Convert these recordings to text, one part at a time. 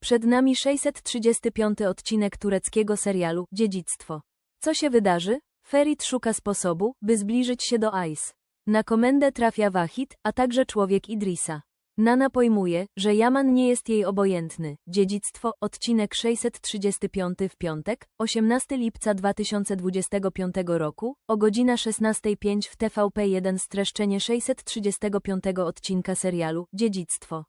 Przed nami 635 odcinek tureckiego serialu Dziedzictwo. Co się wydarzy? Ferit szuka sposobu, by zbliżyć się do Ice. Na komendę trafia Wahid, a także człowiek Idrisa. Nana pojmuje, że Yaman nie jest jej obojętny. Dziedzictwo, odcinek 635 w piątek, 18 lipca 2025 roku, o godzina 16.05 w TVP1 streszczenie 635 odcinka serialu Dziedzictwo.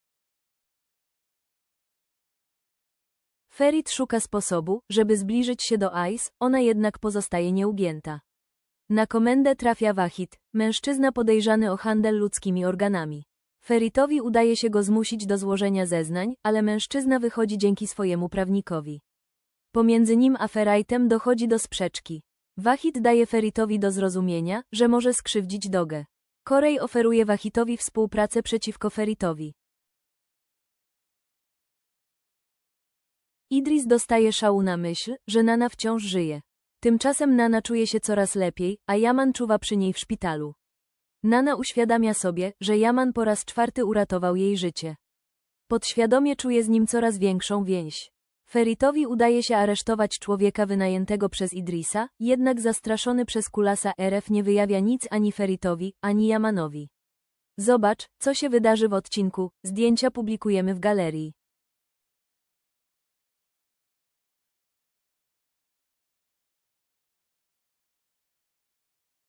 Ferit szuka sposobu, żeby zbliżyć się do Ice, ona jednak pozostaje nieugięta. Na komendę trafia Wahid, mężczyzna podejrzany o handel ludzkimi organami. Feritowi udaje się go zmusić do złożenia zeznań, ale mężczyzna wychodzi dzięki swojemu prawnikowi. Pomiędzy nim a Ferajtem dochodzi do sprzeczki. Wahid daje Feritowi do zrozumienia, że może skrzywdzić Dogę. Korej oferuje Wahitowi współpracę przeciwko Feritowi. Idris dostaje szału na myśl, że Nana wciąż żyje. Tymczasem Nana czuje się coraz lepiej, a Yaman czuwa przy niej w szpitalu. Nana uświadamia sobie, że Yaman po raz czwarty uratował jej życie. Podświadomie czuje z nim coraz większą więź. Feritowi udaje się aresztować człowieka wynajętego przez Idrisa, jednak zastraszony przez Kulasa RF nie wyjawia nic ani Feritowi, ani Yamanowi. Zobacz, co się wydarzy w odcinku, zdjęcia publikujemy w galerii.